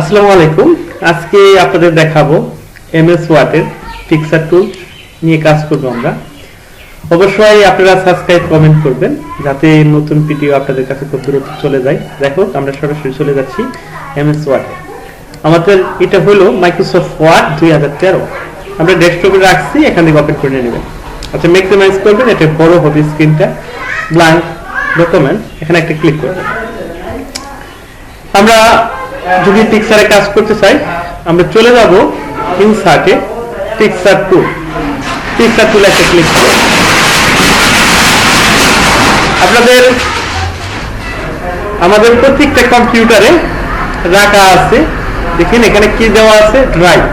আসসালামু আলাইকুম। আজকে আপনাদের দেখাবো এমএস ওয়ার্ডের পিকচার টুল নিয়ে কাজ করব আমরা। অবশ্যই আপনারা সাবস্ক্রাইব কমেন্ট করবেন, যাতে নতুন ভিডিও আপনাদের কাছে খুব দ্রুত চলে যায়। দেখো আমরা সরাসরি চলে যাচ্ছি এমএস ওয়ার্ডে। আমাদের এটা হলো মাইক্রোসফট ওয়ার্ড দুই হাজার তেরো। আমরা ডেস্কটপে রাখছি, এখান থেকে ওপেন করে নেবেন। আচ্ছা ম্যাক্সিমাইজ করবেন, এটা বড় হবে স্ক্রিনটা ব্ল্যাঙ্ক ডকুমেন্ট এখানে একটা ক্লিক করবেন আমরা যদি পিকচারে কাজ করতে চাই, আমরা চলে যাব ইনসার্টে পিকচার টুল পিকচার টুল একটা ক্লিক করব আপনাদের, আমাদের প্রত্যেকটা কম্পিউটারে রাখা আছে। দেখেন এখানে কি দেওয়া আছে? ড্রাইভ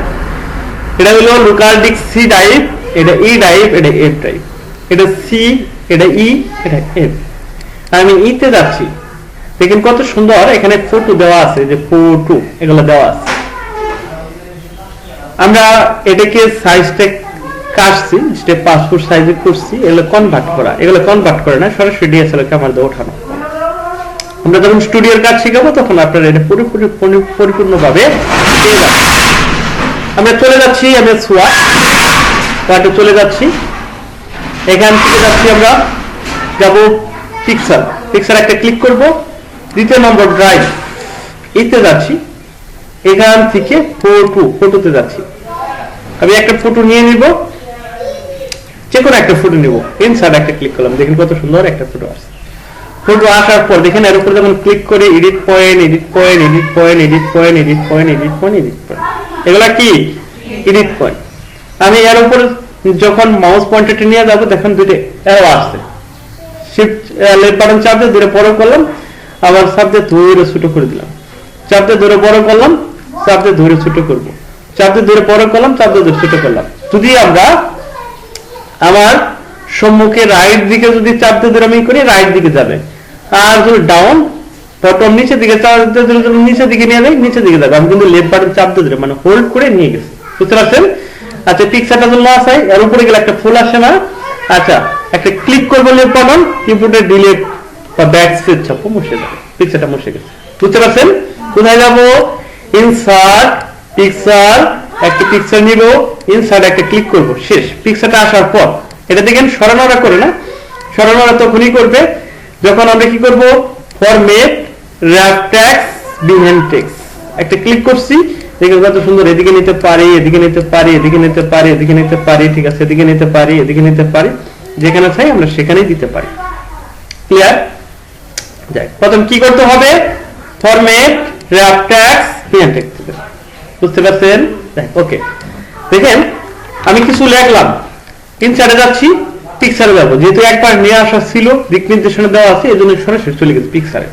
এটা হলো লোকাল ডিস্ক সি ড্রাইভ এটা ই ড্রাইভ এটা এফ ড্রাইভ এটা সি এটা ই এটা এফ আমি ইতে যাচ্ছি। দেখেন কত সুন্দর, এখানে ফটো দেওয়া আছে, যে ফটো এগুলো দেওয়া আছে। আমরা এটাকে সাইজটা কাটছি যেটা পাসপোর্ট সাইজে করছি, এগুলো কনভার্ট করা, এগুলো কনভার্ট করে না, সরাসরি ডিএসএলআর ক্যামেরা দিয়ে ওঠানো। আমরা যখন স্টুডিওর কাজ শিখাবো, তখন আপনারা এটা পুরোপুরি পরি- পরিপূর্ণভাবে আমরা চলে যাচ্ছি আমি সোয়াট ওয়াটে চলে যাচ্ছি। এখান থেকে যাচ্ছি আমরা, যাব পিক্সার পিক্সার একটা ক্লিক করব। দ্বিতীয় নম্বর ড্রাইভ এতে যাচ্ছি। এখান থেকে ফটো ফটোতে যাচ্ছি। আমি একটা ফটো নিয়ে নিব। যে কোনো একটা ফটো নিব। ইনসার্ট একটা ক্লিক করলাম। দেখেন কত সুন্দর একটা ফটো আসছে। ফটো আসার পর দেখেন এর উপর যখন ক্লিক করে edit point edit point edit point edit point edit point edit point edit point এগুলা কি? এডিট পয়েন্ট আমি এর উপর যখন মাউস পয়েন্টারটা নিয়ে যাব, দেখেন দুটো অ্যারো আসছে। শিফট লেফট বাটন চাপ দিয়ে দূরে বড় করলাম। আবার চাপ ধরে ছোট করে দিলাম। চাপ দিয়ে ধরে বড় করলাম চাপ দিয়ে ধরে ছোট করব। চাপ দিয়ে ধরে বড় করলাম চাপ দিয়ে ধরে ছোট করলাম। যদি আমরা আমার সম্মুখে রাইট দিকে যদি চাপ দিয়ে ধরে আমি করি রাইট দিকে যাবে। আর যদি ডাউন বটম নিচের দিকে চাপ দিয়ে ধরে যদি নিচের দিকে নিয়ে যাই নিচের দিকে যাবে। আমি কিন্তু লেফট বাটন চাপ দিয়ে ধরে মানে হোল্ড করে নিয়ে গেছি। বুঝতে পারছেন? আচ্ছা পিকচারটা জন্য আছে এর উপরে গেলে একটা ফুল আসে না। আচ্ছা একটা ক্লিক করব লেফট বাটন কিবোর্ডে ডিলিট বা ব্যাক স্পেস চাপো মুছে যাবে পিকচারটা মুছে গেছে। বুঝতে পারছেন? কোথায় যাব? ইনসার্ট পিকচার একটা পিকচার নিব ইনসার্ট একটা ক্লিক করব, শেষ। পিকচারটা আসার পর, এটা দেখেন সরানোরা করে না? সরানোরা তখনই করবে যখন আমরা কি করব? Format wrap text behind text একটা ক্লিক করছি, দেখেন কত সুন্দর, এদিকে নিতে পারি, এদিকে নিতে পারি, এদিকে নিতে পারি, এদিকে নিতে পারি, ঠিক আছে, এদিকে নিতে পারি, এদিকে নিতে পারি। যেখানে চাই আমরা সেখানেই দিতে পারি। ক্লিয়ার যাক প্রথম কি করতে হবে? Format wrap text behind text বুঝতে পারছেন? ওকে দেখেন, আমি কিছু লিখলাম। যাচ্ছি পিকচারে যাব। যেহেতু একবার নিয়ে আসা ছিল দিক দেওয়া আছে এই জন্য সরাসরি চলে গেছে পিকচারে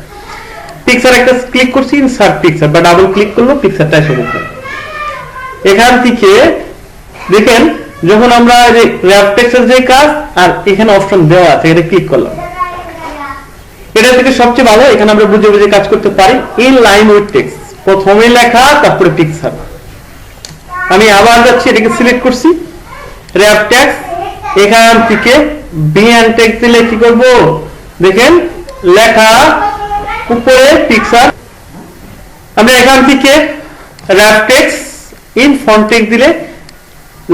পিকচার একটা ক্লিক করছি ইনসার্ট পিকচার বা ডাবল ক্লিক করল পিকচারটা এসে বলতে এখান থেকে দেখেন, যখন আমরা যে র্যাপ টেক্সের যে কাজ, আর এখানে অপশন দেওয়া আছে, এটা ক্লিক করলাম। এটা থেকে সবচেয়ে ভালো, এখানে আমরা বুঝে বুঝে কাজ করতে পারি। ইন লাইন উইথ টেক্সট প্রথমে লেখা, তারপরে পিকচার আমি আবার যাচ্ছি, এটাকে সিলেক্ট করছি। র্যাপ ট্যাক্স এখান থেকে বি বিএন ট্যাক্স দিলে কি করব? দেখেন, লেখা, উপরে পিকচার আমরা এখান থেকে wrap text in front text দিলে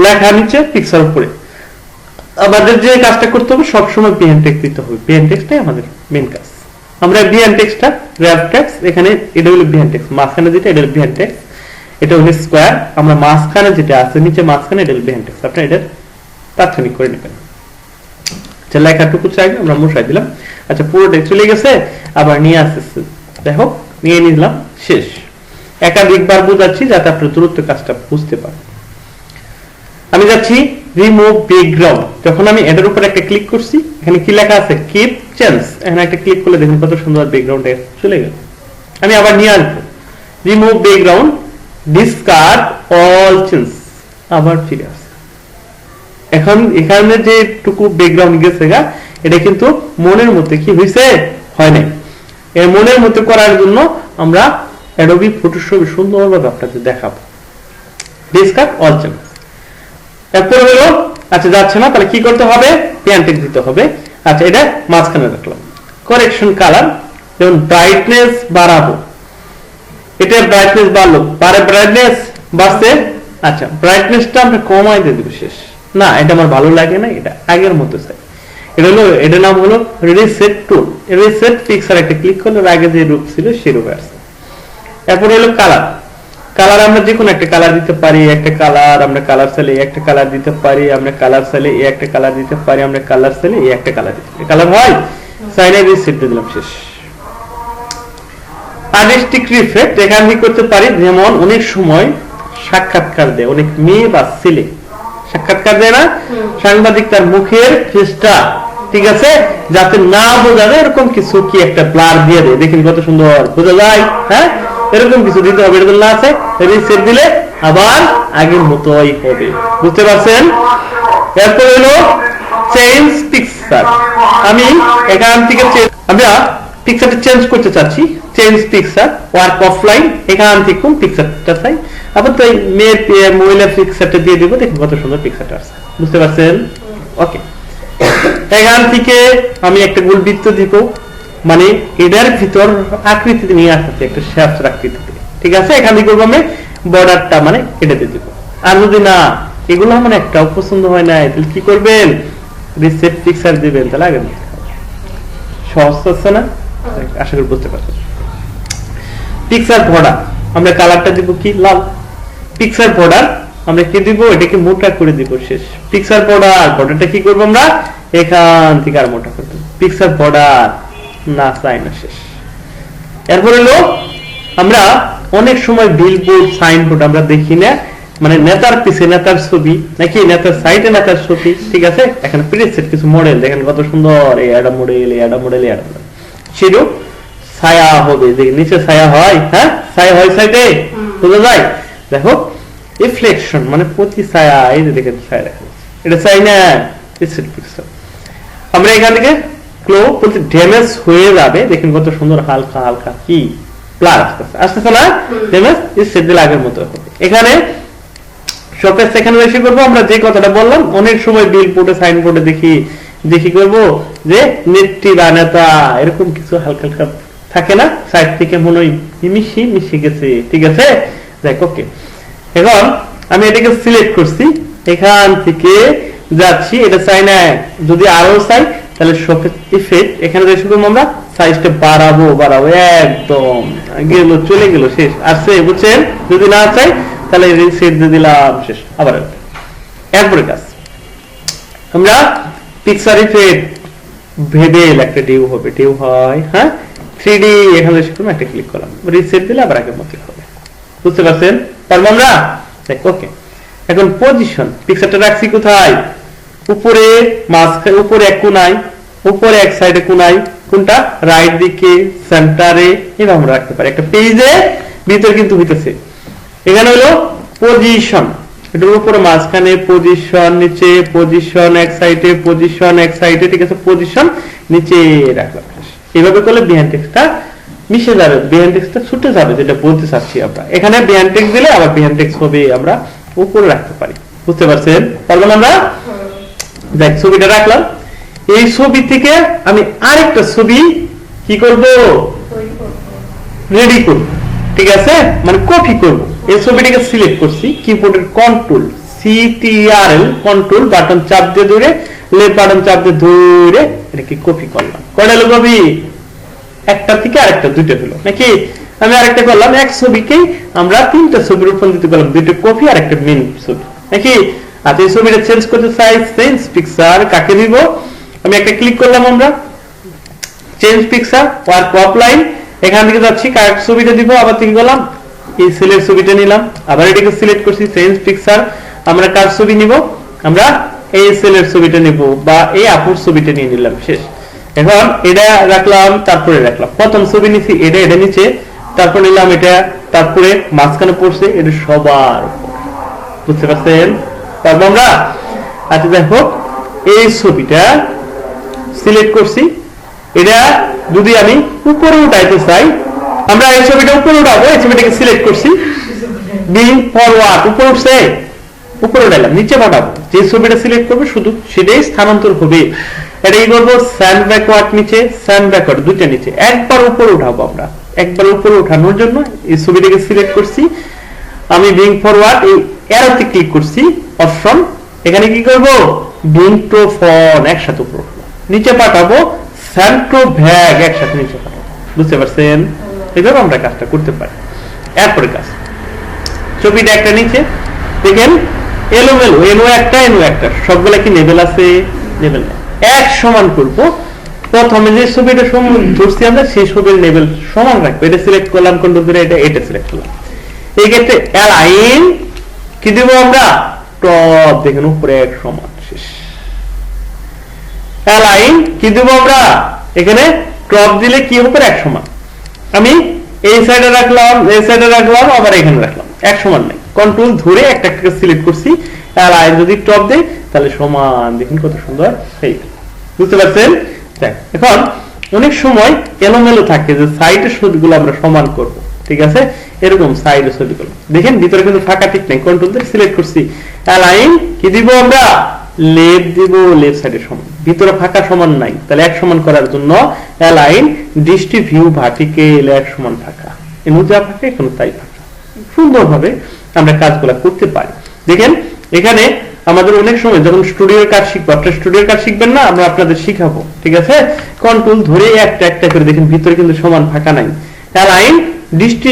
লেখা নিচে পিকচার উপরে। আমাদের যে কাজটা করতে হবে, সবসময় বিএন টেক্সট দিতে হবে। বিএন টেক্সটাই আমাদের মেন কাজ। আমরা বিএন টেক্সটটা র্যাপ ট্যাক্স এখানে এটা হলো বিএন টেক্সট মাঝখানে যেটা, এটা হলো বিএন টেক্সট এটা হলো স্কোয়ার আমরা মাঝখানে যেটা আছে, নিচে মাঝখানে এটা হলো বিএন টেক্সট আপনি এটা তাৎক্ষণিক করে নেবেন। আচ্ছা লেখাটুকু চাই আমরা মশাই দিলাম। আচ্ছা পুরোটাই চলে গেছে, আবার নিয়ে আসতেছে। দেখো নিয়ে নিলাম, শেষ। একাধিকবার বুঝাচ্ছি যাতে আপনি দ্রুত কাজটা বুঝতে পারেন। আমি যাচ্ছি রিমুভ ব্যাকগ্রাউন্ড যখন আমি এটার উপর একটা ক্লিক করছি, এখানে কি লেখা আছে? কিপ চেঞ্জ এখানে একটা ক্লিক করলে দেখুন কত সুন্দর ব্যাকগ্রাউন্ড চলে গেল। আমি আবার নিয়ে আসব। Remove background discard all change আবার ফিরে আসে এখন এখানে যে টুকু ব্যাকগ্রাউন্ড গেছে গা, এটা কিন্তু মনের মধ্যে কি হয়েছে হয় নাই। এর মনের মধ্যে করার জন্য আমরা অ্যাডোবি ফটোশপ সুন্দরভাবে আপনাদের দেখাবো। ডিসকার্ড অল চেঞ্জ এরপরে হলো আচ্ছা যাচ্ছে না, তাহলে কি করতে হবে? প্যান্টেক দিতে হবে। আচ্ছা এটা মাঝখানে রাখলাম। কারেকশন কালার যেমন ব্রাইটনেস বাড়াবো। এটা ব্রাইটনেস বাড়লো। পারে ব্রাইটনেস বাড়ছে। আচ্ছা ব্রাইটনেসটা আমরা কমাই দিয়ে দেবো শেষ। না, এটা আমার ভালো লাগে না, এটা আগের মতো চাই এটা হলো, এটার নাম হলো রিসেট টুল রিসেট পিক্সার একটা ক্লিক করলে আগে যে রূপ ছিল সেই রূপে আসছে। এরপরে হলো কালার কালার আমরা যে কোনো একটা কালার দিতে পারি একটা কালার আমরা কালার সেলে একটা কালার দিতে পারি আমরা কালার সেলে এই একটা কালার দিতে পারি আমরা কালার সেলে এই একটা কালার দিতে পারি। কালার হয় সাইনে দিয়ে দিলাম শেষ। আর্টিস্টিক রিফ্লেক্ট এখান থেকে করতে পারি? যেমন অনেক সময় সাক্ষাৎকার দেয় অনেক মেয়ে বা ছেলে। সাক্ষাৎকার দেয় না? সাংবাদিক তার মুখের ফেসটা ঠিক আছে? যাতে না বোঝা যায় এরকম কিছু কি একটা ব্লার দিয়ে দেয়। দেখেন কত সুন্দর বোঝা যায় হ্যাঁ? এরকম কিছু দিতে হবে না আছে রিসেট দিলে আবার আগের মতোই হবে। বুঝতে পারছেন? এরপর হলো চেঞ্জ পিকচার আমি এখান থেকে আমরা পিকচারটা চেঞ্জ করতে চাচ্ছি। চেঞ্জ পিকচার ওয়ার্ক অফলাইন এখান থেকে কোন পিকচারটা চাই? আবার তো মেয়ের মহিলা পিকচারটা দিয়ে দেবো, দেখুন কত সুন্দর পিকচারটা আছে বুঝতে পারছেন? ওকে এখান থেকে আমি একটা গোল বৃত্ত দিব। মানে এটার ভিতর আকৃতিতে নিয়ে আসতে একটা শ্যাফট আকৃতিতে। ঠিক আছে? এখান থেকে আমি বর্ডারটা মানে এটা দিয়ে দিব। আর যদি না, এগুলো আমার একটাও পছন্দ হয় না তাহলে কি করবেন? পিকচার দিবেন, তাহলে আগে সহজ না? আশা করি বুঝতে পারছেন। পিকচার বর্ডার আমরা কালারটা দিব কি? লাল। পিকচার বর্ডার আমরা কি দিব? এটাকে মোটা করে দিব শেষ। পিকচার বর্ডার বর্ডারটা কি করব আমরা? এখান থেকে আর মোটা করে দেব। পিকচার বর্ডার না চাই না শেষ। এরপর হলো আমরা অনেক সময় বিলবোর্ড সাইনবোর্ড আমরা দেখি না। মানে নেতার পিছে নেতার ছবি নাকি নেতার সাইডে নেতার ছবি ঠিক আছে? এখানে প্রিসেট কিছু মডেল দেখেন কত সুন্দর এই অ্যাডা মডেল এই অ্যাডা মডেল এই অ্যাডা মডেল সেরও ছায়া হবে যে নিচে ছায়া হয় হ্যাঁ? ছায়া হয় সাইডে বোঝা যায়? দেখো রিফ্লেকশন মানে প্রতি ছায়া এই যে দেখেন ছায়া দেখা এটা চাই না আমরা এখান থেকে ক্লো বলতে ড্যামেজ হয়ে যাবে। দেখেন কত সুন্দর, হালকা হালকা, কি? প্লার আসতেছে। না? ড্যামেজ সেট দিলে আগের মতো। এখানে শপের সেখানে বেশি করব। আমরা যে কথাটা বললাম, অনেক সময় বিল বোর্ডে সাইন বোর্ডে দেখি দেখি করব যে, নেত্রী বা নেতা, এরকম কিছু হালকা হালকা থাকে না। সাইড থেকে মনে হয় মিশি, মিশে গেছে। ঠিক আছে? দেখ ওকে এখন আমি এটাকে সিলেক্ট করছি। এখান থেকে যাচ্ছি। এটা চাই না যদি আরও চাই তাহলে ইফেক্ট এখানে যে শুধু আমরা সাইজটা বাড়াবো বাড়াবো, একদম। গেল চলে গেল, শেষ। আসছে বুঝছেন? যদি না চাই, তাহলে সেট দিয়ে দিলাম, শেষ। আবার। এরপরে কাজ। আমরা পিকচার ইফেক্ট ভেবে একটা ডিউ হবে। ডিউ হয় হ্যাঁ? থ্রি ডি এখানে শিখলাম একটা ক্লিক করলাম। রিসেট দিলে আবার আগের মতো হবে। বুঝতে পারছেন? পারব আমরা দেখ ওকে এখন পজিশন পিকচারটা রাখছি কোথায়? উপরে মাঝখানে, উপরে এক কোনায় উপরে এক সাইডে কোনায় কোনটা? রাইট দিকে সেন্টারে এভাবে আমরা রাখতে পারি। একটা পেজে ভিতর কিন্তু হইতেছে। এখানে হলো পজিশন এটার উপরে মাঝখানে পজিশন নিচে পজিশন এক সাইডে পজিশন এক সাইডে ঠিক আছে? পজিশন নিচে রাখলাম। এইভাবে করলে বিহান টেক্সটটা মিশে যাবে। বিহান টেক্সটটা ছুটে যাবে, যেটা বলতে চাচ্ছি আমরা। এখানে বিহান টেক্সট দিলে আবার বিহান টেক্সট হবে, আমরা উপরে রাখতে পারি। বুঝতে পারছেন? পারলাম আমরা? দেখ, ছবিটা রাখলাম। এই ছবি থেকে আমি আরেকটা ছবি কি করব? রেডি করব। ঠিক আছে? মানে কপি করব। এই ছবিটাকে সিলেক্ট করছি কিবোর্ডের কন্ট্রোল সিটিআরএল কন্ট্রোল বাটন চাপ দিয়ে ধরে লেফট বাটন চাপ দিয়ে ধরে এটাকে কপি করলাম। কয়টা হলো কপি একটা থেকে আরেকটা, দুইটা হলো। নাকি? আমি আরেকটা করলাম। এক ছবিকেই আমরা তিনটা ছবির উপর দিতে পারলাম, দুইটা কপি আর একটা মেন ছবি। নাকি? আচ্ছা এই ছবিটা চেঞ্জ করতে চাই চেঞ্জ পিকচার কাকে দিব? আমি একটা ক্লিক করলাম আমরা। চেঞ্জ পিকচার এখান থেকে যাচ্ছি ছবিটা দিব? আবার করলাম। এই সিলেক্ট ছবিটা নিলাম। আবার এটাকে সিলেক্ট করছি চেঞ্জ পিকচার আমরা কার ছবি নিব? আমরা এই সেলের ছবিটা নিব, বা এই আপুর ছবিটা নিয়ে নিলাম, শেষ। এখন এটা রাখলাম, তারপরে রাখলাম। প্রথম ছবি নিছি, এটা এটা নিচে। তারপর নিলাম এটা, তারপরে মাঝখানে পড়ছে, এটা সবার বুঝতে পারছেন? পারব আমরা আচ্ছা দেখো, এই ছবিটা সিলেক্ট করছি। এটা যদি আমি উপরে উঠাইতে চাই, আমরা এই ছবিটা উপরে উঠাবো, এই ছবিটাকে সিলেক্ট করছি। বিং ফরওয়ার্ড উপরে উঠছে উপরে উঠাইলাম, নিচে পাঠাবো। যে ছবিটা সিলেক্ট করব, শুধু সেটাই স্থানান্তর হবে। এটা কি করব? স্যান্ড ব্যাকওয়ার্ড নিচে স্যান্ড ব্যাকওয়ার্ড দুইটা নিচে। একবার উপরে উঠাবো আমরা। একবার উপরে ওঠানোর জন্য এই ছবিটাকে সিলেক্ট করছি। আমি বিং ফরওয়ার্ড এই অ্যারোতে ক্লিক করছি। অপশন, এখানে কি করব? বিং একসাথে উপরে। নিচে পাঠাবো স্যান্ট্রো ভ্যাগ একসাথে নিচে পাঠাবো। বুঝতে পারছেন? এইভাবে আমরা কাজটা করতে পারি। এরপরে কাজ। ছবিটা একটা নিচে। দেখেন, এলোমেলো, এনো একটা এনো একটা, সবগুলা কি লেভেল আছে? লেভেল এক সমান করব। প্রথমে যে ছবিটা সম- ধরছি আমরা, সেই ছবির লেভেল সমান রাখব। এটা সিলেক্ট করলাম ধরে এটা এটা সিলেক্ট করলাম। এই ক্ষেত্রে অ্যালাইন কি দেবো আমরা? টপ দেখেন এক সমান, শেষ। অ্যালাইন কি দেবো আমরা? এখানে দিলে কি উপরে এক সমান। আমি এই সাইডে রাখলাম, এই সাইডে রাখলাম, আবার এখানে রাখলাম। এক সমান কন্ট্রোল ধরে একটা একটা সিলেক্ট করছি। আই যদি টপ দেই, তাহলে সমান। দেখুন কত সুন্দর। এই। বুঝতে পারছেন? দেখ, এখন অনেক সময় এলোমেলো থাকে যে সাইডের ছবিগুলো আমরা সমান করব। ঠিক আছে? এরকম সাইডের ছবিগুলো দেখেন, ভিতরে কিন্তু ফাঁকা ঠিক নাই। কন্ট্রোল দিয়ে সিলেক্ট করছি। অ্যালাইন কি দিব আমরা? লেফট দিব লেফট সাইডে সমান। ভিতরে ফাঁকা সমান নাই। তাহলে এক সমান করার জন্য অ্যালাইন দৃষ্টি ভিউ ভার্টিকেল এক সমান ফাঁকা। এমন যা ফাঁকা, এখানে তাই ফাঁকা। সুন্দরভাবে আমরা কাজগুলো করতে পারি। দেখেন, এখানে আমাদের অনেক সময় যখন স্টুডিওর কাজ শিখব, আপনার স্টুডিওর কাজ শিখবেন না, আমরা আপনাদের শিখাবো। ঠিক আছে? কন্ট্রোল ধরে একটা একটা করে দেখেন, ভিতরে কিন্তু সমান ফাঁকা নাই। অ্যালাইন করা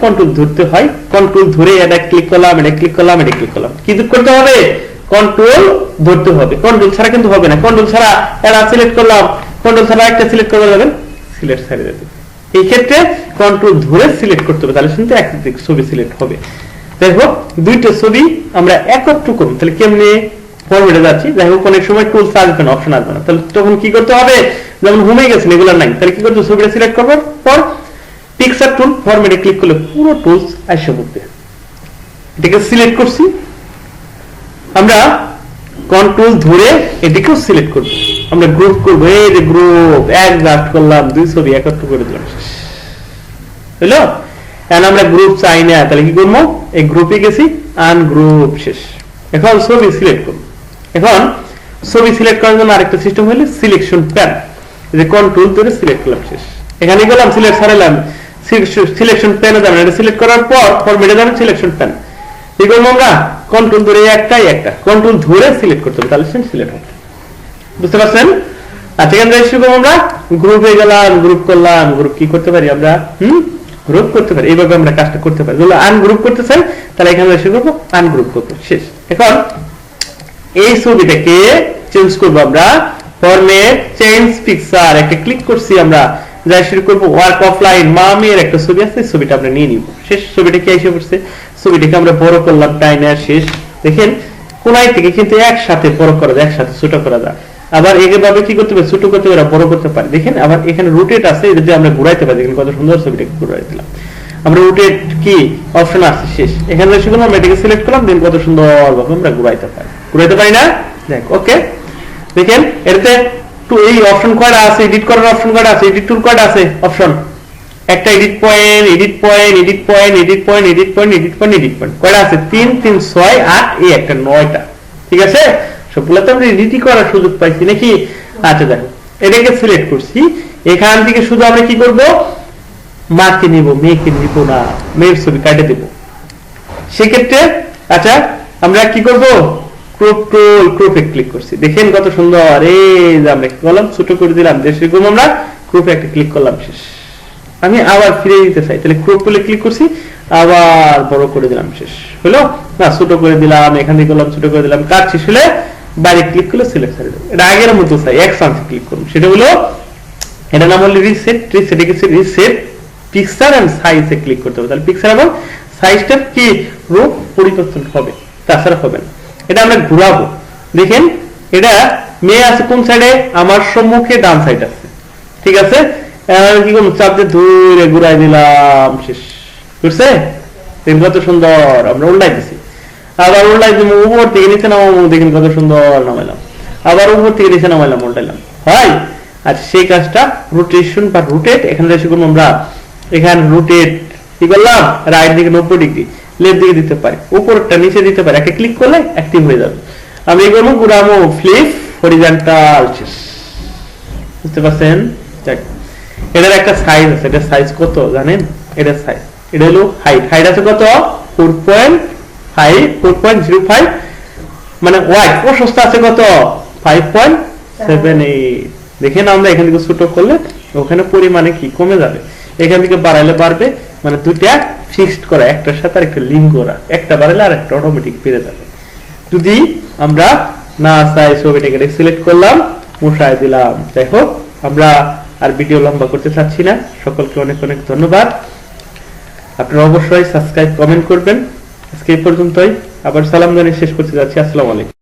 কন্ট্রোল ধরতে হয়। কন্ট্রোল ধরে এটা ক্লিক করলাম, এটা ক্লিক করলাম, এটা ক্লিক করলাম। কি করতে হবে? কন্ট্রোল ধরতে হবে। কন্ট্রোল ছাড়া কিন্তু হবে না। কন্ট্রোল ছাড়া এটা সিলেক্ট করলাম। কন্ট্রোল ছাড়া একটা সিলেক্ট যাবেন সিলেক্ট ছেড়ে যাবে এই ক্ষেত্রে কন্ট্রোল ধরে সিলেক্ট করতে হবে। তাহলে কিন্তু একাধিক ছবি সিলেক্ট হবে। যাই হোক, দুইটা ছবি আমরা একত্র করুন তাহলে কেমনে ফরম্যাটে যাচ্ছি? যাই হোক, অনেক সময় টুলস আসবে না অপশন আসবে না। তাহলে তখন কি করতে হবে? যেমন হোমে গেছেন, এগুলো নাই। তাহলে কি করতে? ছবিটা সিলেক্ট করবার পর পিকচার টুল ফরম্যাটে ক্লিক করলে পুরো টুলস আসে পড়বে। এটাকে সিলেক্ট করছি। আমরা কন্ট্রোল ধরে এটাকেও সিলেক্ট করব। আমরা গ্রুপ করব, এই যে গ্রুপ এক জাস্ট করলাম, দুই ছবি একত্র করে দিলাম। হলো? এখন আমরা গ্রুপ চাই না তাহলে কি করব? এই গ্রুপে গেছি আনগ্রুপ শেষ। এখন ছবি সিলেক্ট করব। এখন ছবি সিলেক্ট করার জন্য আরেকটা সিস্টেম হলো সিলেকশন প্যান যে কন্ট্রোল ধরে সিলেক্ট করলাম, শেষ। এখানে গেলাম সিলেক্ট সারালাম। সিলেকশন প্যানে যাবেন। এটা সিলেক্ট করার পর ফরম্যাটে যাবেন সিলেকশন প্যান করব কন্ট্রোল ধরে একটাই একটা। কন্ট্রোল ধরে সিলেক্ট করতে হবে, তাহলে সিলেক্ট হবে। বুঝতে পারছেন? আচ্ছা আমরা? গেলাম গ্রুপ করলাম গ্রুপ কি করতে পারি আমরা? হুম? গ্রুপ করতে পারি, এইভাবে আমরা কাজটা করতে পারি। তাহলে এখানে শুরু করব করব, শেষ। এখন, এই ছবিটাকে চেঞ্জ করব আমরা। ফরমেট চেঞ্জ পিকচার একটা ক্লিক করছি আমরা। যাই শুরু করব ওয়ার্ক অফলাইন মামের একটা ছবি আছে ছবিটা আমরা নিয়ে নিব। শেষ ছবিটা কি এসে পড়ছে? ছবিটাকে আমরা বড় করলাম টাইনার শেষ। দেখেন কোনাই থেকে কিন্তু একসাথে বড় করা যায় একসাথে ছোট করা যায়। আবার এভাবে কি করতে পারি ছোট করতে পারি বড় করতে পারি। দেখেন আবার এখানে রুটেট আছে এটা দিয়ে আমরা ঘুরাইতে পারি। দেখেন কত সুন্দর ছবিটাকে ঘুরাই দিলাম। আমরা রুটেট কি? অপশন আছে শেষ। এখানে এসে করলাম এটাকে সিলেক্ট করলাম দেন কত সুন্দর ভাবে আমরা ঘুরাইতে পারি। ঘুরাইতে পারি না? দেখ। ওকে দেখেন এটাতে টু এই অপশন কয়টা আছে? এডিট করার অপশন কয়টা আছে? এডিট টুল কয়টা আছে? অপশন একটা edit point edit point edit point edit point edit point edit point edit point কয়টা আছে? তিন তিন, ছয়, আট এই একটা, নয়টা। ঠিক আছে? সবগুলো তো আমরা এডিটই করার সুযোগ পাইছি নাকি? আচ্ছা দেখো এটাকে সিলেক্ট করছি। এখান থেকে শুধু আমরা কি করব? মাকে নিব, মেয়েকে নিব না। মেয়ের ছবি কাটে দেব। সেক্ষেত্রে আচ্ছা আমরা কি করব? ক্রপ টুল ক্রপে ক্লিক করছি। দেখেন কত সুন্দর। এই যে আমরা কি ছোট করে দিলাম। যে সেরকম আমরা ক্রপে একটা ক্লিক করলাম। শেষ। আমি আবার ফিরে দিতে চাই। তাহলে ক্রপ টুলে ক্লিক করছি, আবার বড় করে দিলাম, শেষ। হলো? না, ছোট করে দিলাম, এখান থেকে করলাম ছোট করে দিলাম, কাজ শেষ হলে বাইরে ক্লিক করলে সিলেক্ট করে দেবো। এটা আগের মতো চাই, এক চান্সে ক্লিক করুন। সেটা হলো এটা নাম হলো রিসেট রিসেটে গেছে রিসেট পিকচার এন্ড সাইজে ক্লিক করতে হবে। তাহলে পিকচার এবং সাইজটার কি? রূপ পরিবর্তন হবে, তাছাড়া হবে না। এটা আমরা ঘুরাবো। দেখেন, এটা মেয়ে আছে কোন সাইডে আমার সম্মুখে ডান সাইড আছে। ঠিক আছে? কি করব? চাপ দিয়ে ধরে ঘুরাই দিলাম, শেষ। বুঝছে দেখুন কত সুন্দর, আমরা উল্টাই দিছি। আবার উল্টাই দিব উপর থেকে নিচে নামাবো দেখেন কত সুন্দর নামাইলাম। আবার উপর থেকে নিচে নামাইলাম, উল্টাইলাম। হয়? আর সেই কাজটা রোটেশন বা রুটেট এখানে এসে করব আমরা। এখানে রুটেট কি করলাম? রাইট দিকে নব্বই ডিগ্রি লেফট দিকে দিতে পারি। উপরটা নিচে দিতে পারি একটা ক্লিক করলে অ্যাক্টিভ হয়ে যাবে। আমি করব, ঘুরামো ফ্লিপ হরিজন্টাল বুঝতে পারছেন? যাক। এটার একটা সাইজ আছে। এটার সাইজ কত জানেন? এটার সাইজ এটা হলো হাইট হাইট আছে কত? Four point five four point zero five মানে ওয়াইড প্রশস্ত আছে কত? ফাইভ পয়েন্ট সেভেন এইট দেখেন আমরা এখান থেকে ছোট করলে ওখানে পরিমাণে কি? কমে যাবে। এখান থেকে বাড়াইলে বাড়বে। মানে দুইটা ফিক্সড করা, একটার সাথে আরেকটা লিঙ্ক করা। একটা বাড়াইলে আর একটা অটোমেটিক বেড়ে যাবে। যদি আমরা না চাই ছবিটাকে সিলেক্ট করলাম মুশায় দিলাম। যাই হোক, আমরা আর ভিডিও লম্বা করতে চাচ্ছি না। সকলকে অনেক অনেক ধন্যবাদ। আপনারা অবশ্যই সাবস্ক্রাইব কমেন্ট করবেন। আজকে এই পর্যন্তই। আবার সালাম জানিয়ে শেষ করতে যাচ্ছি। আসসালামু আলাইকুম।